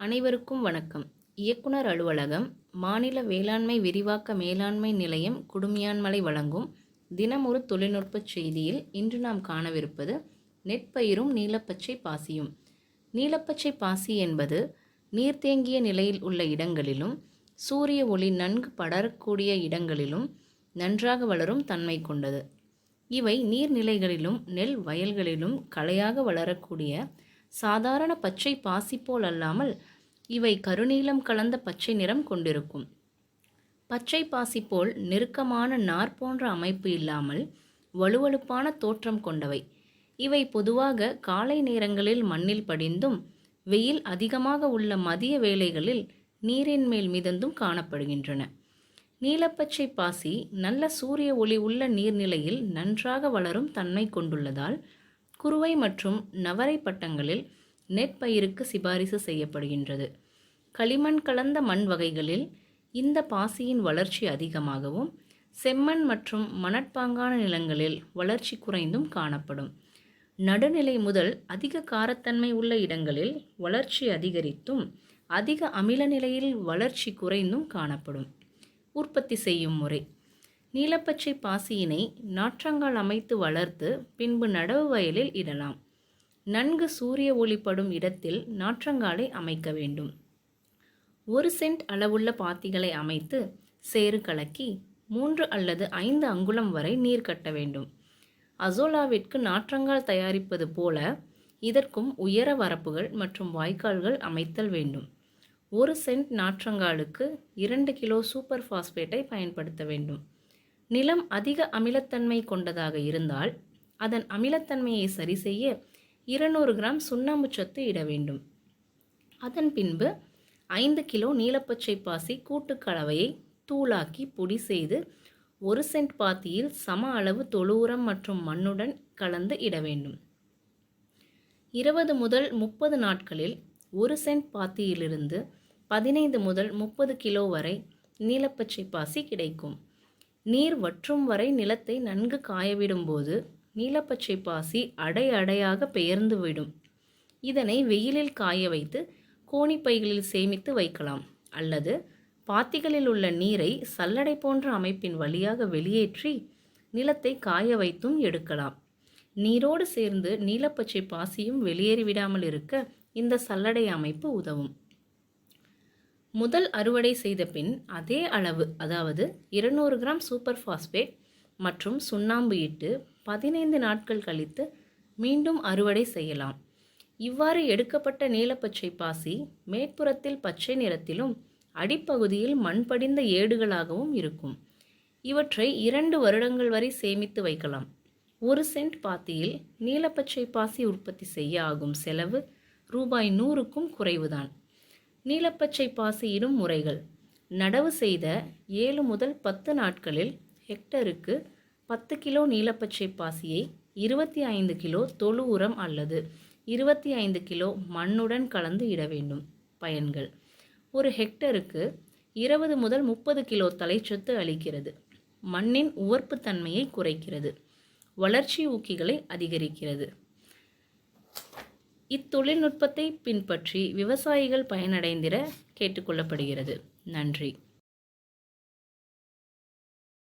அனைவருக்கும் வணக்கம். இயக்குனர் அலுவலகம் மாநில வேளாண்மை விரிவாக்க மேலாண்மை நிலையம் குடுமியான்மலை வழங்கும் தினமொரு தொழில்நுட்பச் செய்தியில் இன்று நாம் காணவிருப்பது நெற்பயிரும் நீலப்பச்சை பாசியும். நீலப்பச்சை பாசி என்பது நீர்த்தேங்கிய நிலையில் உள்ள இடங்களிலும் சூரிய ஒளி நன்கு படரக்கூடிய இடங்களிலும் நன்றாக வளரும் தன்மை கொண்டது. இவை நீர்நிலைகளிலும் நெல் வயல்களிலும் களையாக வளரக்கூடிய சாதாரண பச்சை பாசி போல் அல்லாமல் இவை கருநீலம் கலந்த பச்சை நிறம் கொண்டிருக்கும். பச்சை பாசி போல் நெருக்கமான நார் போன்ற அமைப்பு இல்லாமல் வலுவழுப்பான தோற்றம் கொண்டவை. இவை பொதுவாக காலை நேரங்களில் மண்ணில் படிந்தும் வெயில் அதிகமாக உள்ள மதிய வேளைகளில் நீரின் மேல் மிதந்தும் காணப்படுகின்றன. நீலப்பச்சை பாசி நல்ல சூரிய ஒளி உள்ள நீர்நிலையில் நன்றாக வளரும் தன்மை கொண்டுள்ளதால் குறுவை மற்றும் நவரை பட்டங்களில் நெற்பயிருக்கு சிபாரிசு செய்யப்படுகின்றது. களிமண் கலந்த மண் வகைகளில் இந்த பாசியின் வளர்ச்சி அதிகமாகவும் செம்மண் மற்றும் மணற்பாங்கான நிலங்களில் வளர்ச்சி குறைந்தும் காணப்படும். நடுநிலை முதல் அதிக காரத்தன்மை உள்ள இடங்களில் வளர்ச்சி அதிகரித்தும் அதிக அமில நிலையில் வளர்ச்சி குறைந்தும் காணப்படும். உற்பத்தி செய்யும் முறை. நீலப்பச்சை பாசியினை நாற்றங்கால் அமைத்து வளர்த்து பின்பு நடவு வயலில் இடலாம். நன்கு சூரிய ஒளிப்படும் இடத்தில் நாற்றங்காலை அமைக்க வேண்டும். ஒரு சென்ட் அளவுள்ள பாத்திகளை அமைத்து சேறு கலக்கி மூன்று அல்லது ஐந்து அங்குலம் வரை நீர் கட்ட வேண்டும். அசோலாவிற்கு நாற்றங்கால் தயாரிப்பது போல இதற்கும் உயர வரப்புகள் மற்றும் வாய்க்கால்கள் அமைத்தல் வேண்டும். ஒரு சென்ட் நாற்றங்காலுக்கு இரண்டு கிலோ சூப்பர் பாஸ்பேட்டை பயன்படுத்த வேண்டும். நிலம் அதிக அமிலத்தன்மை கொண்டதாக இருந்தால் அதன் அமிலத்தன்மையை சரி செய்ய இருநூறு கிராம் சுண்ணாம்பு சத்து இட வேண்டும். அதன் பின்பு ஐந்து கிலோ நீலப்பச்சை பாசி கூட்டுக்கலவையை தூளாக்கி பொடி செய்து ஒரு சென்ட் பாத்தியில் சம அளவு தொழு உரம் மற்றும் மண்ணுடன் கலந்து இட வேண்டும். இருபது முதல் முப்பது நாட்களில் ஒரு சென்ட் பாத்தியிலிருந்து பதினைந்து முதல் முப்பது கிலோ வரை நீலப்பச்சை பாசி கிடைக்கும். நீர் வற்றும் வரை நிலத்தை நன்கு காயவிடும்போது நீலப்பச்சை பாசி அடை அடையாக பெயர்ந்து விடும் இதனை வெயிலில் காய வைத்து கோணிப்பைகளில் சேமித்து வைக்கலாம். அல்லது பாத்திகளில் உள்ள நீரை சல்லடை போன்ற அமைப்பின் வழியாக வெளியேற்றி நிலத்தை காய வைத்தும் எடுக்கலாம். நீரோடு சேர்ந்து நீலப்பச்சை பாசியும் வெளியேறிவிடாமல் இருக்க இந்த சல்லடை அமைப்பு உதவும். முதல் அறுவடை செய்த பின் அதே அளவு அதாவது இருநூறு கிராம் சூப்பர் ஃபாஸ்பேட் மற்றும் சுண்ணாம்பு இட்டு பதினைந்து நாட்கள் கழித்து மீண்டும் அறுவடை செய்யலாம். இவ்வாறு எடுக்கப்பட்ட நீலப்பச்சை பாசி மேற்புறத்தில் பச்சை நிறத்திலும் அடிப்பகுதியில் மண் படிந்த ஏடுகளாகவும் இருக்கும். இவற்றை இரண்டு வருடங்கள் வரை சேமித்து வைக்கலாம். ஒரு சென்ட் பாத்தியில் நீலப்பச்சை பாசி உற்பத்தி செய்ய ஆகும் செலவு ரூபாய் நூறுக்கும் குறைவுதான். நீலப்பச்சை பாசியிடும் முறைகள். நடவு செய்த ஏழு முதல் பத்து நாட்களில் ஹெக்டருக்கு பத்து கிலோ நீலப்பச்சை பாசியை இருபத்தி ஐந்து கிலோ தொழு உரம் அல்லது இருபத்தி ஐந்து கிலோ மண்ணுடன் கலந்து இட வேண்டும். பயன்கள். ஒரு ஹெக்டருக்கு இருபது முதல் முப்பது கிலோ தலைச்சத்து அளிக்கிறது. மண்ணின் உவர்ப்பு தன்மையை குறைக்கிறது. வளர்ச்சி ஊக்கிகளை அதிகரிக்கிறது. இத்தொழில்நுட்பத்தை பின்பற்றி விவசாயிகள் பயனடைந்திட கேட்டுக்கொள்ளப்படுகிறது. நன்றி.